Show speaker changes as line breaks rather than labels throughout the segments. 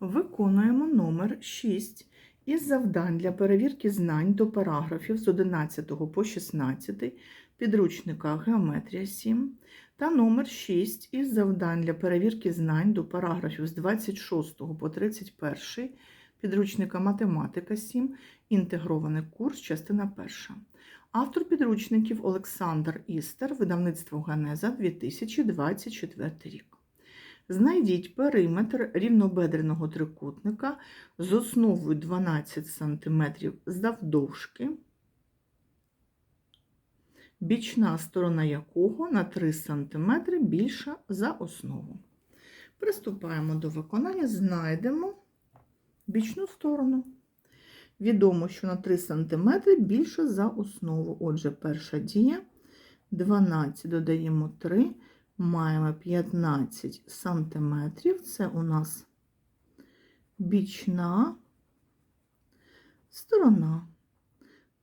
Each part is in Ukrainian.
Виконуємо номер 6 із завдань для перевірки знань до параграфів з 11 по 16 підручника Геометрія 7 та номер 6 із завдань для перевірки знань до параграфів з 26 по 31 підручника Математика 7, інтегрований курс, частина 1. Автор підручників Олександр Істер, видавництво Ганеза 2024 рік. Знайдіть периметр рівнобедреного трикутника з основою 12 см завдовжки, бічна сторона якого на 3 см більша за основу. Приступаємо до виконання, знайдемо бічну сторону. Відомо, що на 3 см більше за основу. Отже, перша дія 12 додаємо 3 маємо 15 сантиметрів. Це у нас бічна сторона.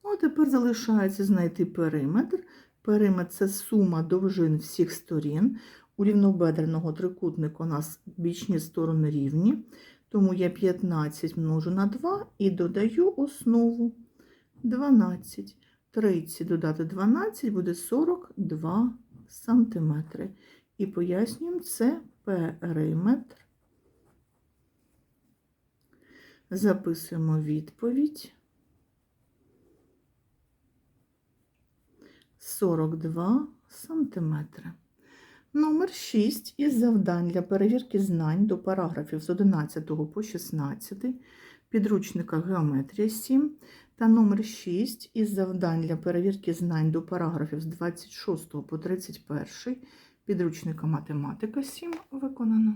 Ну, а тепер залишається знайти периметр. Периметр це сума довжин всіх сторін. У рівнобедреного трикутника у нас бічні сторони рівні, тому я 15 множу на 2 і додаю основу 12. 30 додати 12 буде 42 сантиметри. І пояснюємо, це периметр. Записуємо відповідь. 42 сантиметри. Номер 6 із завдань для перевірки знань до параграфів з 11 по 16 підручника Геометрія 7 та номер 6 із завдань для перевірки знань до параграфів з 26 по 31 підручника Математика 7 виконано.